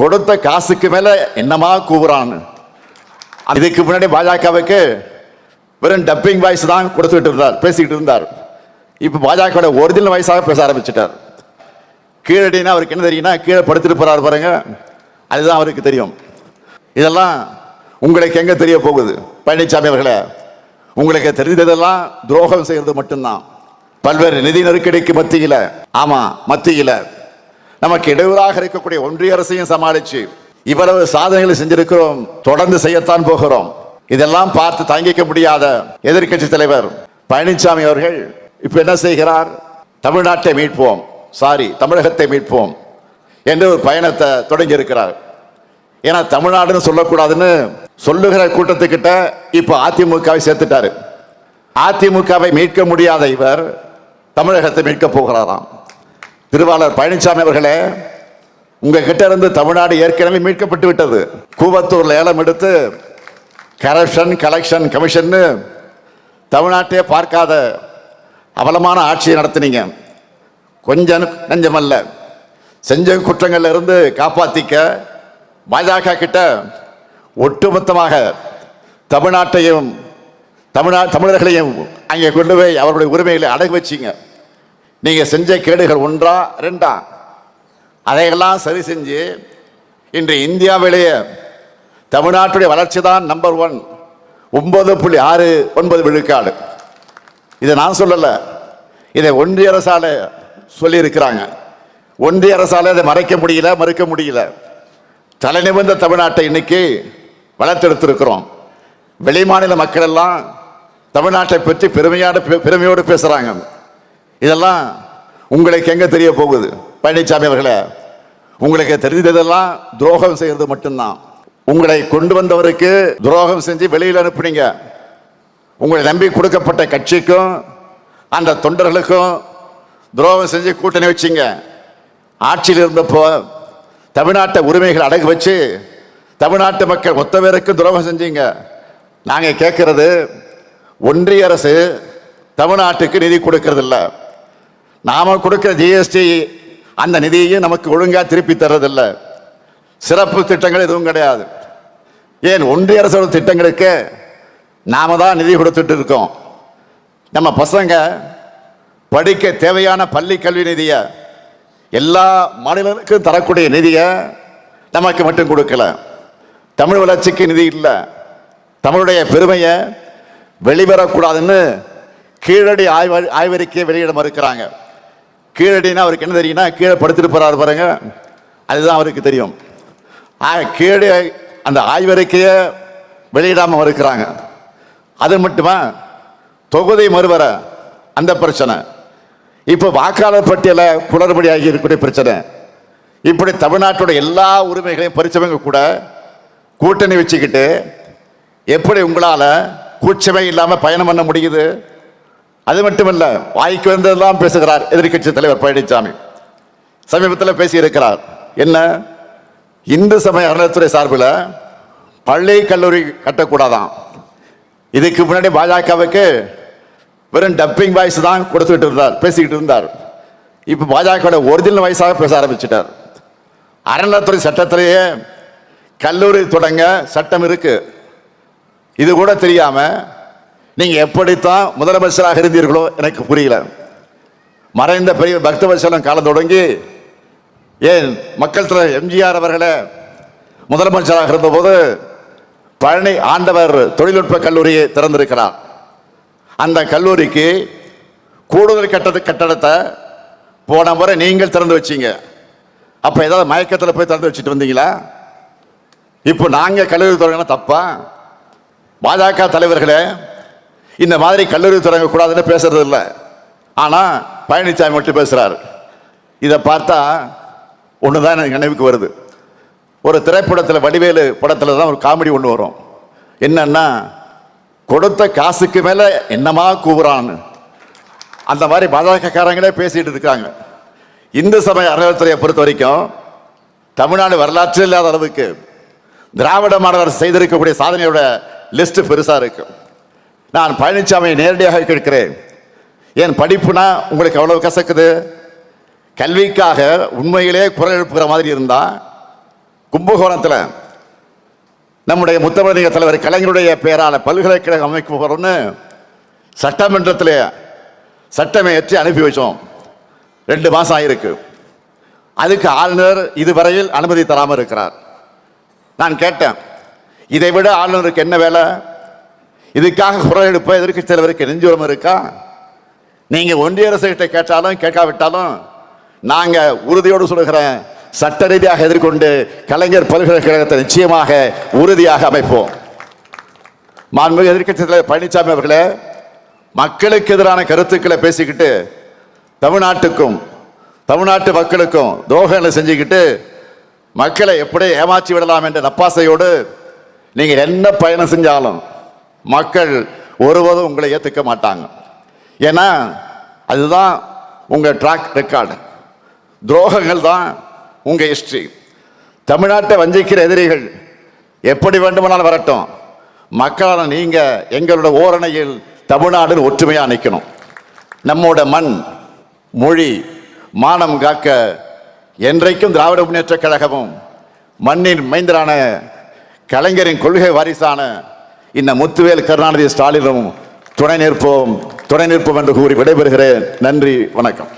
கொடுத்த காசுக்கு மேல என்னமா கூவுறான்னு இதுக்கு முன்னாடி பாஜகவுக்கு வெறும் டப்பிங் வாய்ஸ் தான் கொடுத்துக்கிட்டு இருந்தார் பேசிக்கிட்டு இருந்தார். இப்போ பாஜகவோட ஒரிஜினல் வாய்ஸாக பேச ஆரம்பிச்சிட்டார். கீழடினா அவருக்கு என்ன தெரியும்னா கீழே படுத்துட்டு போறாரு பாருங்க அதுதான் அவருக்கு தெரியும். இதெல்லாம் உங்களுக்கு எங்க தெரிய போகுது பழனிசாமி அவர்களே? உங்களுக்கு தெரிந்ததெல்லாம் துரோகம் செய்யறது மட்டும்தான். பல்வேறு நிதி நெருக்கடிக்கு மத்தியில் ஆமா மத்தியில். நமக்கு இடையூறாக இருக்கக்கூடிய ஒன்றிய அரசையும் சமாளிச்சு இவ்வளவு சாதனைகளை செஞ்சிருக்கிறோம் தொடர்ந்து செய்யத்தான் போகிறோம். இதெல்லாம் பார்த்து தாங்கிக்க முடியாத எதிர்க்கட்சி தலைவர் பழனிசாமி அவர்கள் இப்ப என்ன செய்கிறார்? தமிழ்நாட்டை மீட்போம் சாரி தமிழகத்தை மீட்போம் என்று ஒரு பயணத்தை தொடங்கி இருக்கிறார் ஏன்னா தமிழ்நாடுன்னு சொல்லக்கூடாதுன்னு சொல்லுகிற கூட்டத்துக்கிட்ட இப்போ அதிமுகவை சேர்த்துட்டாரு. அதிமுகவை மீட்க முடியாத இவர் தமிழகத்தை மீட்க போகிறாராம். திருவாளர் பழனிசாமி அவர்களே உங்ககிட்ட இருந்து தமிழ்நாடு ஏற்கனவே மீட்கப்பட்டு விட்டது. கூவத்தூர் ஏலம் எடுத்து கரப்ஷன் கலெக்ஷன் கமிஷன் தமிழ்நாட்டையே பார்க்காத அவலமான ஆட்சியை நடத்தினீங்க. கொஞ்சம் நஞ்சமல்ல. செஞ்ச குற்றங்கள்ல இருந்து காப்பாத்திக்க பாஜக கிட்ட ஒட்டுமொத்தமாக தமிழ்நாட்டையும் தமிழ்நா தமிழர்களையும் அங்கே கொண்டு போய் அவருடைய உரிமைகளை அடகு வச்சிங்க. நீங்க செஞ்ச கேடுகள் ஒன்றா ரெண்டா? அதையெல்லாம் சரி செஞ்சு இன்று இந்தியாவிலேயே தமிழ்நாட்டுடைய வளர்ச்சி தான் நம்பர் ஒன் ஒன்பது புள்ளி ஆறு ஒன்பது விழுக்காடு. இதை நான் சொல்லலை. இதை ஒன்றிய அரசால் சொல்லியிருக்கிறாங்க. ஒன்றிய அரசால் இதை மறைக்க முடியல மறுக்க முடியல. தலை நிமிர்ந்த தமிழ்நாட்டை இன்னைக்கு வளர்த்தெடுத்திருக்கிறோம். வெளிமாநில மக்கள் எல்லாம் தமிழ்நாட்டை பற்றி பெருமையான பெருமையோடு பேசுகிறாங்க இதெல்லாம் உங்களுக்கு எங்கே தெரிய போகுது? பழனிசாமி அவர்களே உங்களுக்கு தெரிந்ததெல்லாம் துரோகம் செய்கிறது மட்டும்தான். உங்களை கொண்டு வந்தவருக்கு துரோகம் செஞ்சு வெளியில் அனுப்புனீங்க. உங்களை நம்பி கொடுக்கப்பட்ட கட்சிக்கும் அந்த தொண்டர்களுக்கும் துரோகம் செஞ்சு கூட்டணி வச்சிங்க. ஆட்சியில் இருந்தப்போ தமிழ்நாட்டை உரிமைகள் அடகு வச்சு தமிழ்நாட்டு மக்கள் ஒத்த பேருக்கு துரோகம் செஞ்சீங்க. நாங்கள் கேட்கறது ஒன்றிய அரசு தமிழ்நாட்டுக்கு நிதி கொடுக்கறதில்லை. நாம் கொடுக்கிற ஜிஎஸ்டி அந்த நிதியையும் நமக்கு ஒழுங்காக திருப்பி தர்றதில்லை. சிறப்பு திட்டங்கள் எதுவும் கிடையாது. ஏன் ஒன்றிய அரசோட திட்டங்களுக்கு நாம தான் நிதி கொடுத்துட்டு இருக்கோம். நம்ம பசங்க படிக்க தேவையான பள்ளி கல்வி நிதியை எல்லா மாநிலங்களுக்கும் தரக்கூடிய நிதியை நமக்கு மட்டும் கொடுக்கல. தமிழ் வளர்ச்சிக்கு நிதி இல்லை. தமிழுடைய பெருமையை வெளிவரக்கூடாதுன்னு கீழடி ஆய்வ ஆய்வறிக்கையை வெளியிட மறுக்கிறாங்க. கீழடினா அவருக்கு என்ன தெரியும்னா கீழே படுத்திருப்பார் பாருங்க. அதுதான் அவருக்கு தெரியும். கீழே அந்த ஆய்வறிக்கையை வெளியிடாமல் இருக்கிறாங்க. அது மட்டுமா? தொகுதி மறுவர அந்த பிரச்சனை. இப்போ வாக்காளர் பட்டியல குளறுபடி ஆகி இருக்கக்கூடிய பிரச்சனை. இப்படி தமிழ்நாட்டோட எல்லா உரிமைகளையும் பறிச்சவங்க கூட கூட்டணி வச்சுக்கிட்டு எப்படி உங்களால் கூச்சமே இல்லாமல் பயணம் பண்ண முடியுது? அது மட்டுமல்ல வாய்க்கு வந்ததெல்லாம் பேசுகிறார் எதிர்க்கட்சி தலைவர் பழனிசாமி சமீபத்தில் பேசியிருக்கிறார். என்ன? இந்து சமய அறநிலைத்துறை சார்பில் பள்ளி கல்லூரி கட்டக்கூடாதான். இதுக்கு முன்னாடி பாஜகவுக்கு வெறும் டப்பிங் வாய்ஸ் தான் கொடுத்துக்கிட்டு இருந்தார் பேசிக்கிட்டு இருந்தார். இப்போ பாஜகவோட ஒரிஜினல் வாய்ஸாக பேச ஆரம்பிச்சிட்டார். அறநிலைத்துறை சட்டத்திலேயே கல்லூரி தொடங்க சட்டம் இருக்கு. இது கூட தெரியாமல் நீங்க எப்படித்தான் முதலமைச்சராக இருந்தீர்களோ எனக்கு புரியல. மறைந்த பெரிய பக்தவசலம் காலம் தொடங்கி ஏன் மக்கள் தலைவர் எம்ஜிஆர் அவர்களே முதலமைச்சராக இருந்தபோது பழனி ஆண்டவர் தொழில்நுட்ப கல்லூரியை திறந்திருக்கிறார். அந்த கல்லூரிக்கு கூடுதல் கட்டட கட்டடத்தை போன முறை நீங்கள் திறந்து வச்சிங்க. அப்போ ஏதாவது மயக்கத்தில் போய் திறந்து வச்சுட்டு வந்தீங்களா? இப்போ நாங்கள் கல்லூரி தொடங்கினா தப்பா? பாஜக தலைவர்களே இந்த மாதிரி கல்லூரி தொடங்க கூடாதுன்னு பேசுறது இல்லை. ஆனா பழனிசாமி மட்டும் பேசுறாரு. இதை பார்த்தா ஒன்றுதான் எனக்கு நினைவுக்கு வருது. ஒரு திரைப்படத்தில் வடிவேலு படத்தில் தான் ஒரு காமெடி ஒன்று வரும். என்னன்னா கொடுத்த காசுக்கு மேலே என்னமா கூவுறான்னு. அந்த மாதிரி பாஜகக்காரங்களே பேசிட்டு இருக்காங்க. இந்து சமய அறநிலைத்துறையை பொறுத்த வரைக்கும் தமிழ்நாடு வரலாற்று இல்லாத அளவுக்கு திராவிட மாணவர் செய்திருக்கக்கூடிய சாதனையோட லிஸ்ட் பெருசாக இருக்கும் நான் பழனிசாமியை நேரடியாக கேட்கிறேன். ஏன் படிப்புனா உங்களுக்கு எவ்வளவு கசக்குது? கல்விக்காக உண்மையிலே குரல் எழுப்புகிற மாதிரி இருந்தா கும்பகோணத்தில் நம்முடைய முத்தமிழக தலைவர் கலைஞருடைய பெயரால் பல்கலைக்கழகம் அமைக்க போகிறோம்னு சட்டமன்றத்தில் சட்டமே ஏற்றி அனுப்பி வச்சோம். ரெண்டு மாதம் ஆயிருக்கு. அதுக்கு ஆளுநர் இதுவரையில் அனுமதி தராமல் இருக்கிறார். நான் கேட்டேன். இதை விட ஆளுநருக்கு என்ன வேலை? இதுக்காக குரல் எடுப்ப எதிர்க்கட்சி தலைவருக்கு நெஞ்சுரம் இருக்கா? நீங்க ஒன்றிய அரசு கிட்ட கேட்டாலும் கேட்காவிட்டாலும் நாங்க உறுதியோடு சொல்கிறேன் சட்ட ரீதியாக எதிர்கொண்டு கலைஞர் பல்கலைக்கழகத்தை நிச்சயமாக உறுதியாக அமைப்போம். மாண்புமிகு எதிர்க்கட்சி தலைவர் பழனிசாமி அவர்களே மக்களுக்கு எதிரான கருத்துக்களை பேசிக்கிட்டு தமிழ்நாட்டுக்கும் தமிழ்நாட்டு மக்களுக்கும் துரோகங்களை செஞ்சுக்கிட்டு மக்களை எப்படி ஏமாற்றி விடலாம் என்ற நப்பாசையோடு நீங்கள் என்ன பயணம் செஞ்சாலும் மக்கள் ஒருபோதும் உங்களை ஏற்றுக்க மாட்டாங்க. ஏன்னா அதுதான் உங்கள் ட்ராக் ரெக்கார்டு துரோகங்கள் தான் உங்கள் ஹிஸ்ட்ரி தமிழ்நாட்டை வஞ்சிக்கிற எதிரிகள் எப்படி வேண்டுமானாலும் வரட்டும். மக்களான நீங்கள் எங்களோட ஓரணையில் தமிழ்நாடு ஒற்றுமையாக நிற்கணும் நம்மோட மண் மொழி மானம் காக்க என்றைக்கும் திராவிட முன்னேற்றக் கழகமும் மண்ணின் மைந்தரான கலைஞரின் கொள்கை வாரிசான இந்த முத்துவேல் கருணாநிதி ஸ்டாலினும் துணை நிற்போம் துணை நிற்போம் என்று கூறி விடைபெறுகிறேன். நன்றி வணக்கம்.